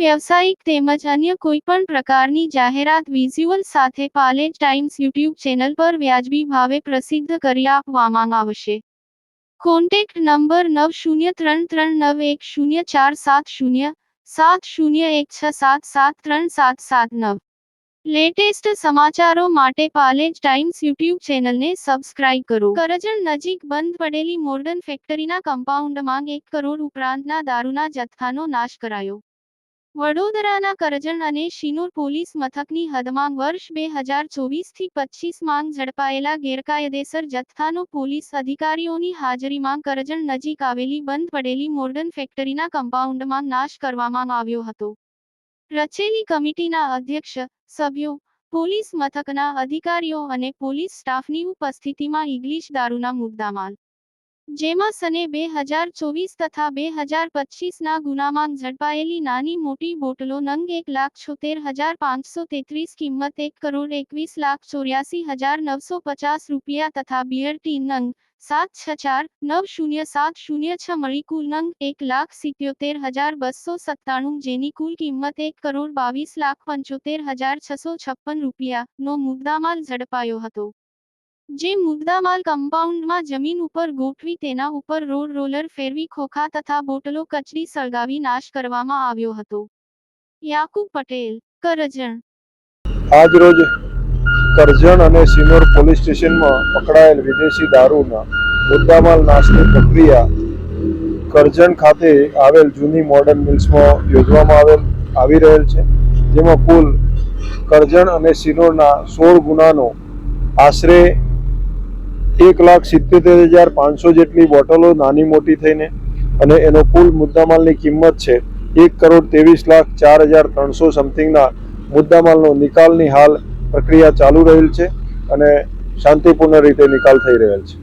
વ્યવસાયિક તેમજ અન્ય કોઈપણ પ્રકારની જાહેરાત વિઝ્યુઅલ સાથે પાલેજ ટાઈમ્સ યુટ્યુબ ચેનલ પર વ્યાજબી ભાવે પ્રસિદ્ધ કરી આપવામાં આવશે. કોન્ટેક્ટ નંબર નવ શૂન્ય ત્રણ ત્રણ નવ એક શૂન્ય ચાર સાત શૂન્ય સાત શૂન્ય એક છ સાત સાત ત્રણ સાત સાત નવ. લેટેસ્ટ સમાચારો માટે પાલેજ ટાઈમ્સ યુટ્યુબ ચેનલને સબસ્ક્રાઇબ કરો. કરજણ નજીક બંધ પડેલી મોર્ડન ફેક્ટરીના કમ્પાઉન્ડમાં એક કરોડ ઉપરાંતના દારૂના જથ્થાનો નાશ કરાયો. વડોદરાના કરજણ અને શિનોર પોલીસ મથકની હદમાં વર્ષ બે હજાર ચોવીસથી પચીસમાં ઝડપાયેલા ગેરકાયદેસર જથ્થાનો પોલીસ અધિકારીઓની હાજરીમાં કરજણ નજીક આવેલી બંધ પડેલી મોર્ડન ફેક્ટરીના કમ્પાઉન્ડમાં નાશ કરવામાં આવ્યો હતો. રચેલી કમિટીના અધ્યક્ષ, સભ્યો, પોલીસ મથકના અધિકારીઓ અને પોલીસ સ્ટાફની ઉપસ્થિતિમાં ઇંગ્લિશ દારૂના મુદ્દામાલ જેમાં સને બે હજાર ચોવીસ તથા બે હજાર પચીસના ગુનામાં ઝડપાયેલી નાની મોટી બોટલો નંગ એક લાખ છોતેર હજાર પાંચસો તેત્રીસ કિંમત એક કરોડ એકવીસ લાખ ચોર્યાસી હજાર નવસો પચાસ રૂપિયા તથા બિયર ટી નંગ સાત છ ચાર નવ શૂન્ય સાત શૂન્ય છ મળી કુલ નંગ એક લાખ સિત્યોતેર હજાર બસો સત્તાણું જેની કુલ કિંમત એક કરોડ બાવીસ લાખ પંચોતેર હજાર છસો છપ્પન રૂપિયા નો મુદ્દામાલ ઝડપાયો હતો. જે મુદ્દામાલ કમ્પાઉન્ડમાં જમીન ઉપર ગોઠવી તેના ઉપર રોડ રોલર ફેરવી ખોખા તથા બોટલો કચરી સળગાવી નાશ કરવામાં આવ્યો હતો. યાકુબ પટેલ, કરજણ. આજ રોજ કરજણ અને સિનોર પોલીસ સ્ટેશનમાં પકડાયેલ વિદેશી દારૂના મુદ્દામાલ નાશની પ્રક્રિયા કરજણ ખાતે આવેલ જૂની મોડર્ન મિલ્સમાં યોજવામાં આવેલ, આવી રહેલ છે. જેમાં કુલ કરજણ અને સિનોરના સોળ ગુનાનો આશરે એક લાખ સિત્તેર હજાર પાંચસો જેટલી બોટલો નાની મોટી થઈને અને એનો કુલ મુદ્દામાલની કિંમત છે એક કરોડ ત્રેવીસ લાખ ચાર હજાર ત્રણસો સમથિંગના મુદ્દામાલનો નિકાલની હાલ પ્રક્રિયા ચાલુ રહેલ છે અને શાંતિપૂર્ણ રીતે નિકાલ થઈ રહેલ છે.